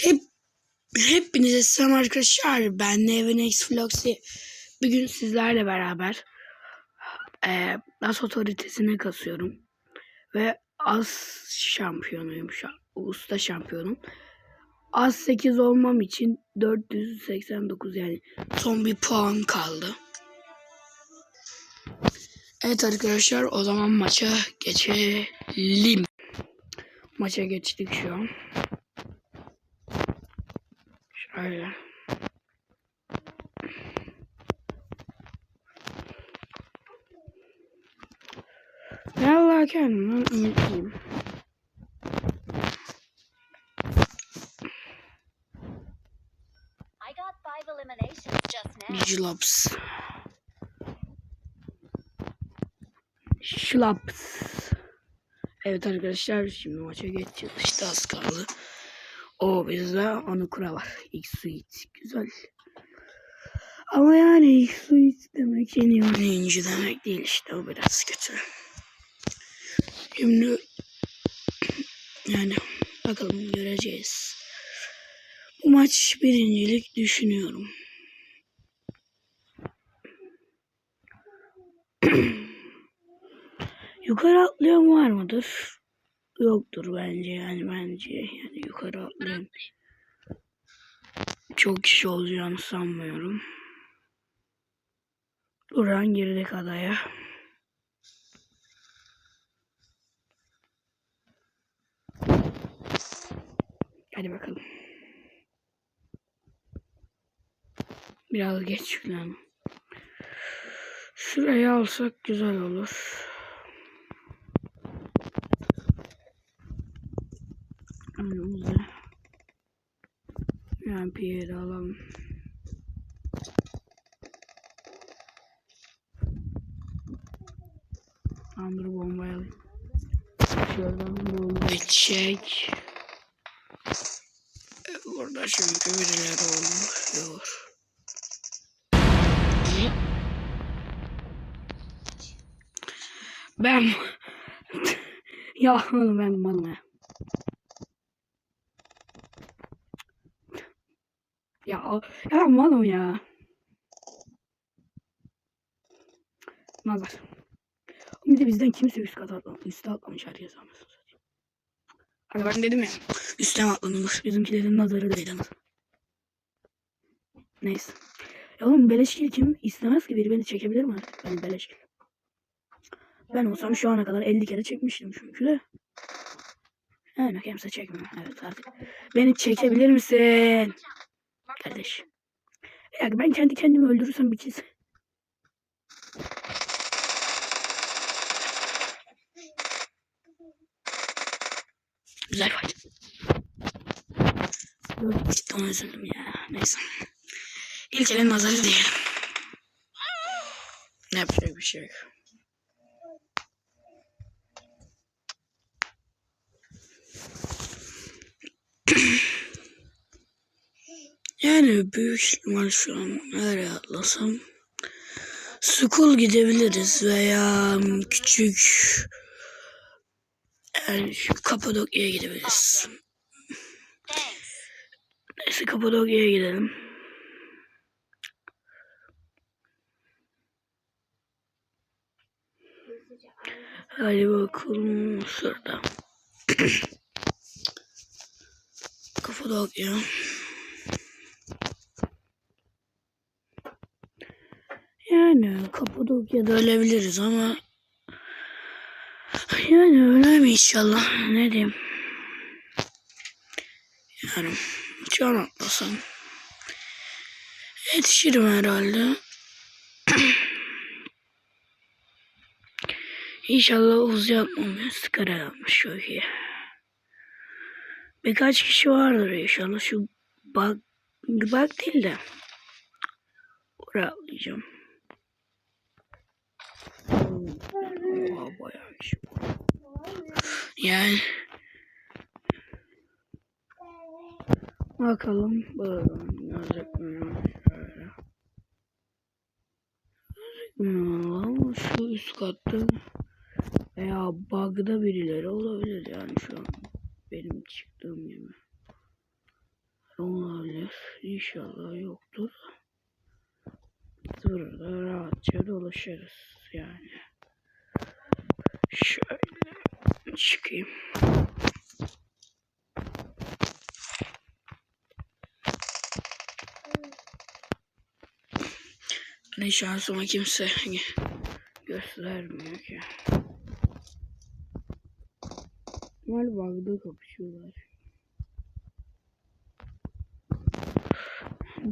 Hep hepinize selam arkadaşlar. Ben Nevenex Floxy. Bugün sizlerle beraber eee As otoritesine kasıyorum. Ve As şampiyonuyum şu an. Usta şampiyonum. As 8 olmam için 489 yani son bir puan kaldı. Evet arkadaşlar o zaman maça geçelim. Maça geçtik şu an. Şöyle. Ben Allah kendimden ümitliyim. Jlaps. Şlaps. Evet arkadaşlar şimdi maça geçeceğiz. İşte az kaldı. O bizde Anukura var. X-Suite. Güzel. Ama yani X-Suite demek en iyi oynayıcı demek değil işte. O biraz kötü. Şimdi yani bakalım göreceğiz. Bu maç birincilik düşünüyorum. Yukarı atlayan var mıdır? Yoktur bence yani bence yani yukarı atlayan çok kişi olacağını sanmıyorum. Duran girdik adaya. Hadi bakalım. Biraz geç falan. Şurayı alsak güzel olur. Önümüzde. Yani bir yere alalım. Tamam dur bombayı alayım. Şuradan bombayı çek. Burada çünkü birileri oluyor. Ben ya ben malım ya. Ya malım ya. Nazar. Bir de bizden kimse üst kata atlamış. Üste atlamış herkes satayım. Hani ben dedim ya. Üstten atlanılır. Bizimkilerin nazarı değil anasını. Neyse. Ya oğlum beleşkil kim istemez ki biri beni çekebilir mi? Ben beleşkil. Ben olsam şu ana kadar 50 kere çekmiştim çünkü de. Yani kimse çekmiyor. Evet artık. Beni çekebilir misin? Kardeş. Dakika ben kendi kendimi öldürürsem bir kez. Güzel fight. Cidden üzüldüm ya. Neyse. İlk elin nazarı diyelim. Ne yapacak bir şey yok. Yani büyük ihtimal şu an nereye atlasam School gidebiliriz veya küçük yani Kapadokya'ya gidebiliriz. Neyse Kapadokya'ya gidelim. Hadi bakalım şurada. Kapadokya. Yani Kapadokya'da ölebiliriz ama yani ölem inşallah ne diyeyim. Yani can atlasam yetişirim herhalde. İnşallah Uzi yapmam. Skara yapmış çok iyi. Birkaç kişi vardır inşallah. Şu bak, bak değil de. Oraya atlayacağım. Oha bayağı iş bu. Yani. Bakalım. Gelecek mi? Şöyle. Mi? Ama şu üst katta veya bug'da birileri olabilir yani şu an benim çıktığım gibi. olabilir. İnşallah yoktur. Burada rahatça dolaşırız yani. Şöyle çıkayım. Ne şansıma kimse göstermiyor ki. Mal bug'da kapışıyorlar.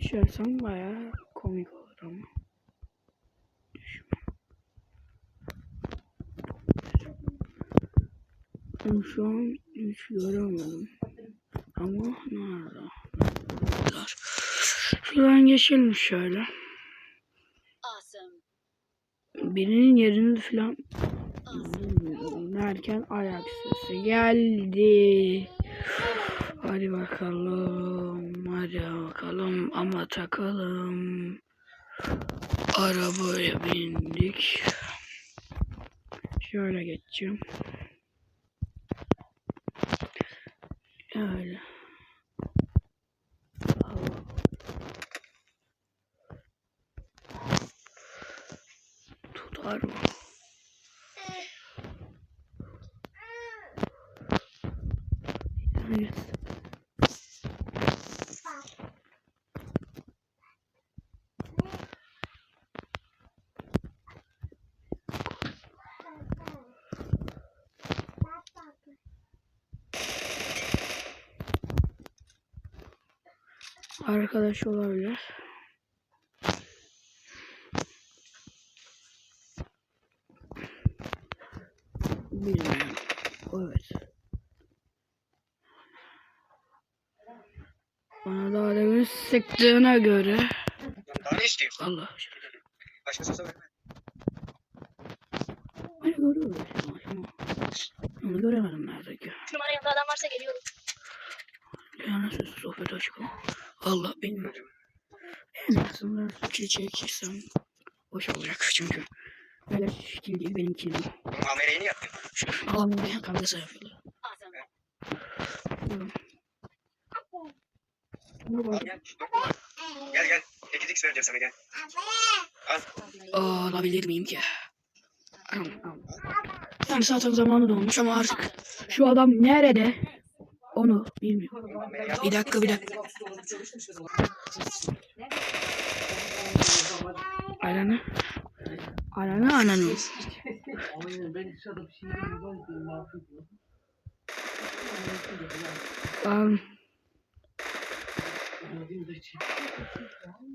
Düşersem bayağı komik olur ama. Düşme. Ben şu an hiç göremedim. Ama nerede? Şuradan geçelim şöyle. Birinin yerini falan derken ayak sesi geldi. Hadi bakalım. Hadi bakalım ama takalım. Arabaya bindik. Şöyle geçeceğim. Öyle. Tutar mı? Evet. Arkadaş olabilir. Bilmiyorum. Evet. Bana daha demin sıktığına göre Daha ne isteyeyim? Allah Başka söz verme. Beni görüyor ama onu göremedim nerede ki. Numara yanında adam varsa geliyorum. Yani sohbet açık ama Allah bilmiyorum. En azından kil çekirsem hoş olacak çünkü böyle kil değil benim kilim. Ameliyini yaptın. Şu alanında kavgası yapıyorlar. Gel. Gel gel. 8x vereceğim sana gel. Al. Alabilir miyim ki? Yani zaten zamanı dolmuş ama artık şu adam nerede? Onu bilmiyorum. Bir dakika bir dakika. Ananı. Ananı ananı. Um,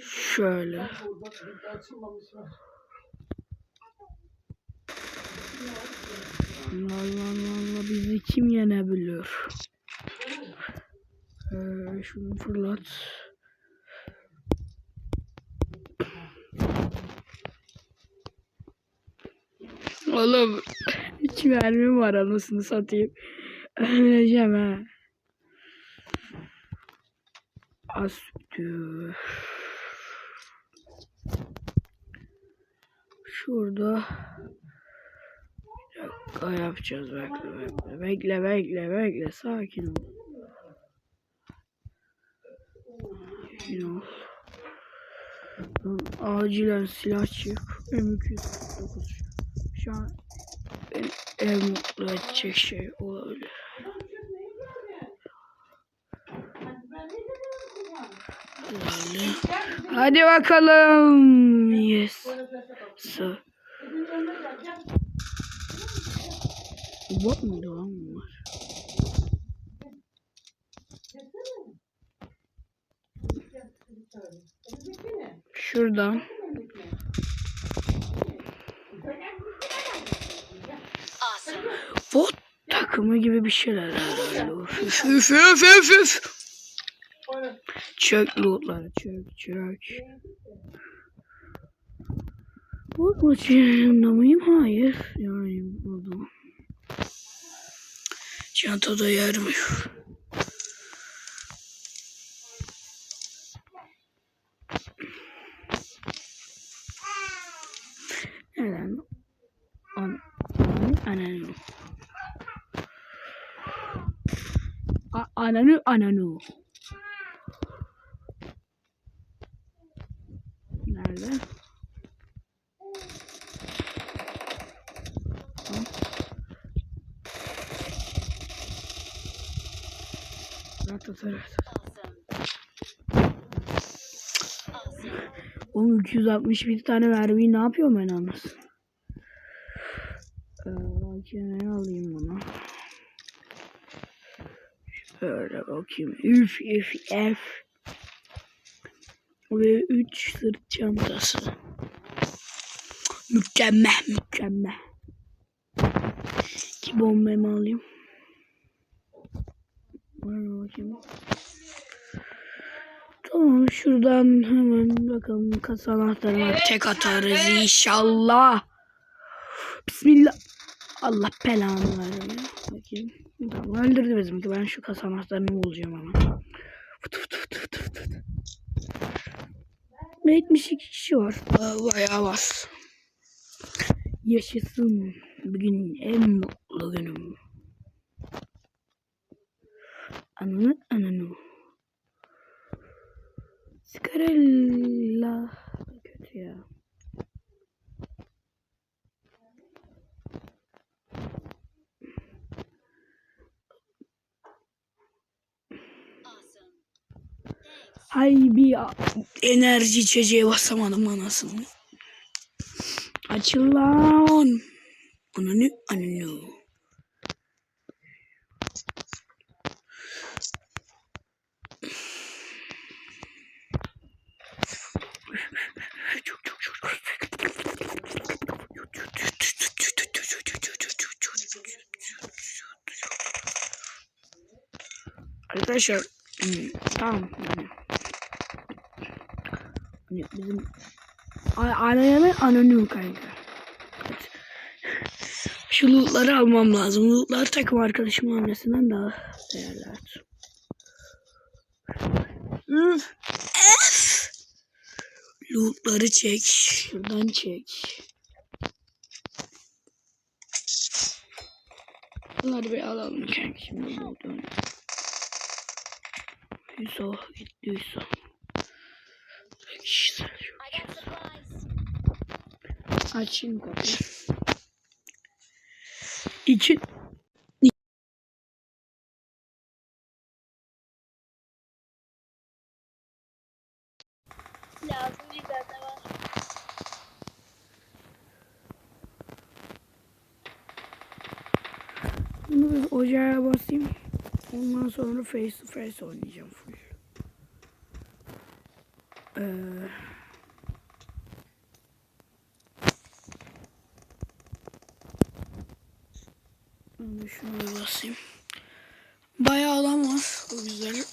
şöyle. Allah Allah Allah bizi kim yenebilir? Ee, şunu fırlat. Oğlum hiç mermim var anasını satayım. Öleceğim ha. Astü. Şurada bir dakika yapacağız bekle bekle bekle bekle bekle sakin ol. Sakin ol. Lan Acilen silah çık. M249 şu an beni en mutlu edecek şey olabilir. Hadi bakalım. Yes. Sir. Bot muydu lan bunlar? Şuradan. Bot takımı gibi bir şeyler herhalde. Üf üf üf üf üf. Çök lootları çök çök. Bot maçında mıyım? Hayır. Yani burada. Çantada yer mi? ananı ananı. Nerede? Oğlum 261 tane mermiyi ne yapıyorum ben anlasın. Ee, ne alayım bunu. Şöyle bakayım. Üf üf üf. Ve 3 sırt çantası. Mükemmel mükemmel. İki bombayı alayım. Var bakayım. Tamam şuradan hemen bakalım kasa anahtarına tek atarız inşallah. Bismillah. Allah belanı versin. Bakayım. Tamam öldürdü bizimki. Ben şu kasa anahtarını bulacağım ama. Fıt fıt fıt fıt fıt fıt. 72 kişi var. Bayağı var. Yaşasın. Bugün en mutlu günüm. Ananı ananı. Skarella. Kötü ya. Hay bir enerji içeceği basamadım anasını. Açıl lan. Ananı ananı. Çok çok. Arkadaşlar hmm, tamam Hani bizim Ananı ananı kanka. Evet. Şu lootları almam lazım. Lootlar takım arkadaşımın annesinden daha değerli artık. Lootları çek. Şuradan çek. Bunları bir alalım kanka şimdi. Hüso gitti Hüso. İşte şu. I got supplies. Açayım kapıyı. İki Lazım değil bende var. bunu bir ocağa basayım. Ondan sonra face to face oynayacağım. Ee, şunu basayım. Bayağı adam var. O güzel.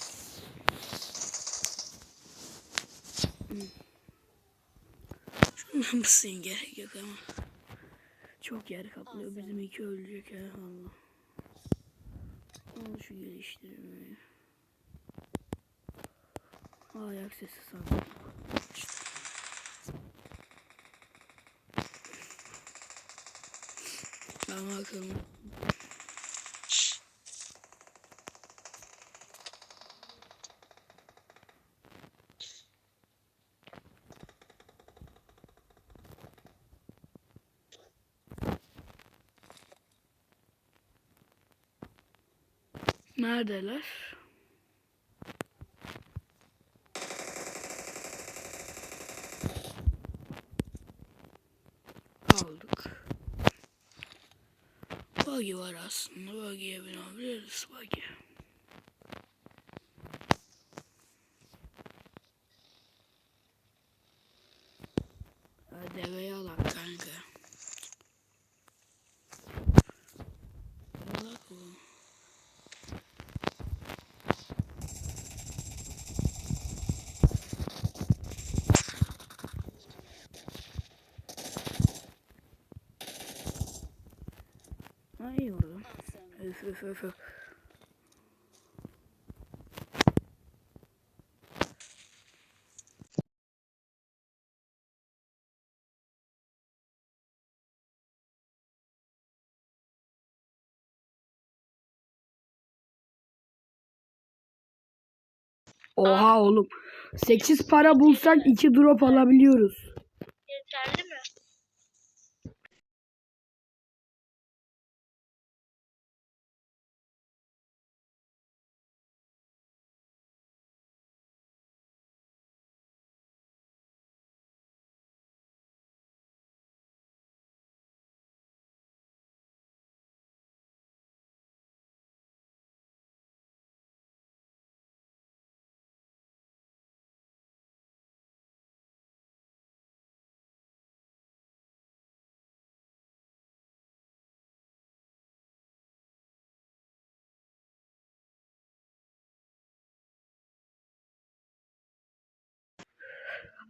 Şunu basayım gerek yok ama. Çok yer kaplıyor. Bizim iki ölecek. Allah. Al şu geliştirmeyi. Ayak sesi sandım. Ben bakalım. Neredeler? Aslında. Buggy'ye binebiliriz. Buggy. Öf. Oha oğlum. 8 para bulsak 2 drop alabiliyoruz. Yeterli mi?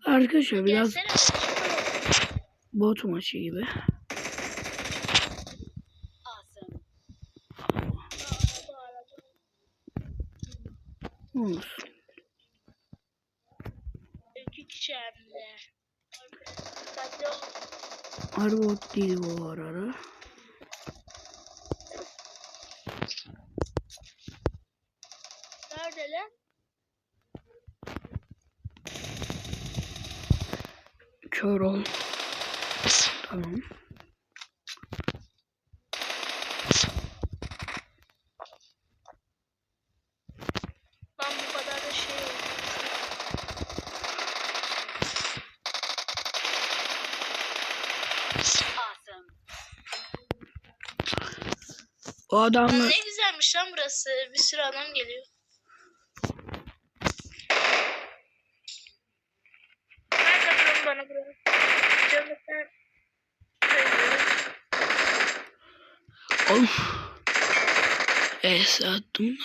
Arkadaşlar biraz bot maçı gibi. Olsun. İki kişi hem de. Dikkatli ol. Harbi bot değil bu arada. Nerede lan? Kör ol. Tamam. Lan bu kadar da şey. O adamla ne güzelmiş lan burası. Bir sürü adam geliyor. Of. Es attım da.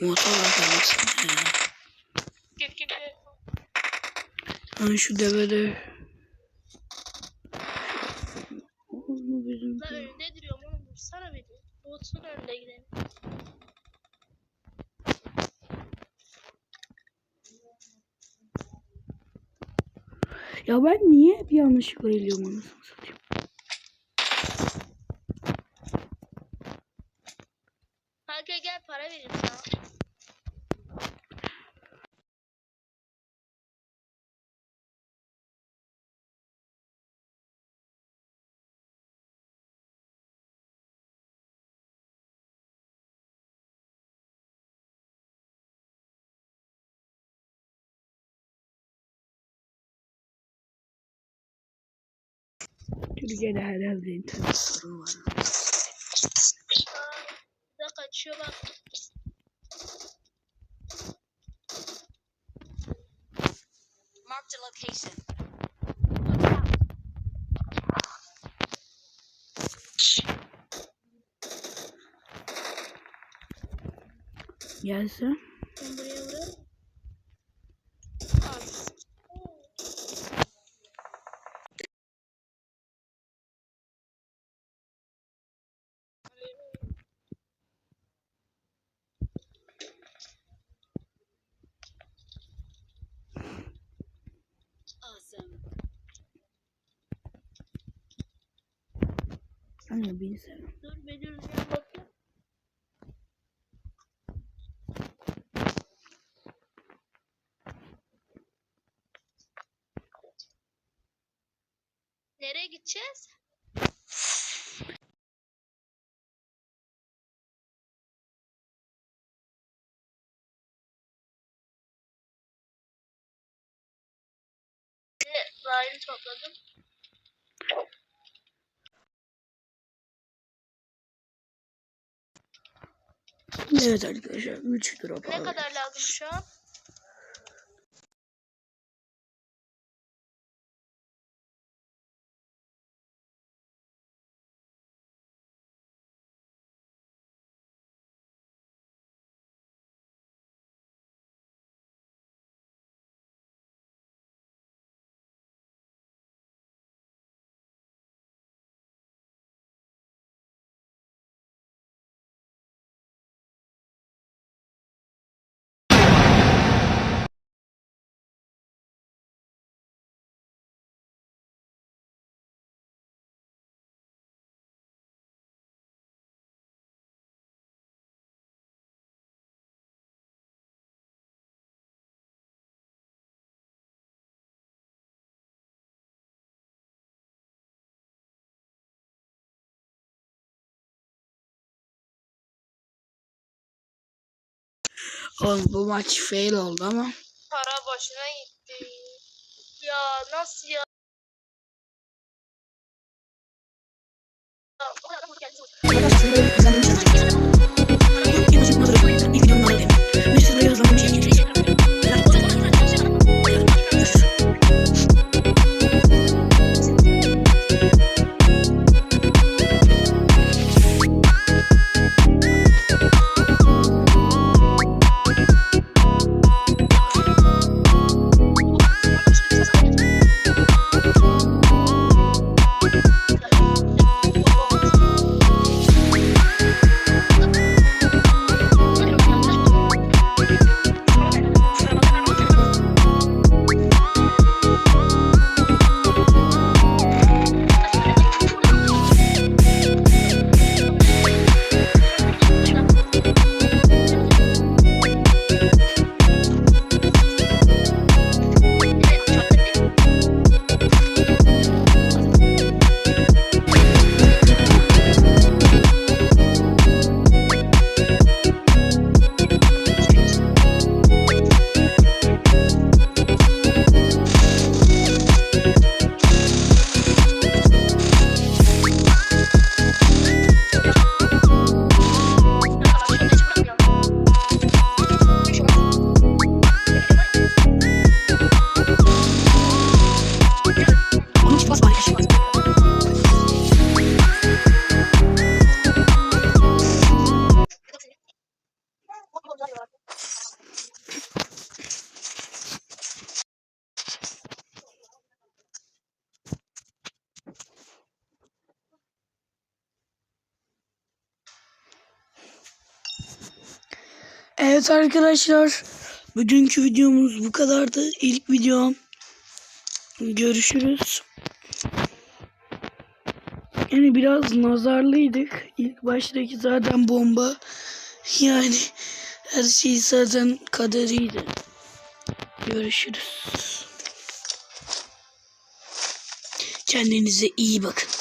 Motor atlamasın ya. Git git. Ben şu devede. Onu. Ya ben niye hep yanlışlıkla eliyorum anasını satayım. Kanka gel para vereyim sana. Türkiye'de herhalde internet sorunu var. De kaçıyor bak. Marked a location. Gelse. Ben buraya vuruyorum. Al. Awesome. Hani bilsem. Dur Bedir Rüya bakıyor. Nereye gideceğiz? Rahim topladım. Evet arkadaşlar 3 drop Ne kadar lazım şu an? Oğlum bu maç fail oldu ama. Para boşuna gitti. Ya nasıl ya? Evet arkadaşlar. Bugünkü videomuz bu kadardı. İlk videom. Görüşürüz. Yani biraz nazarlıydık. İlk baştaki zaten bomba. Yani her şey zaten kaderiydi. Görüşürüz. Kendinize iyi bakın.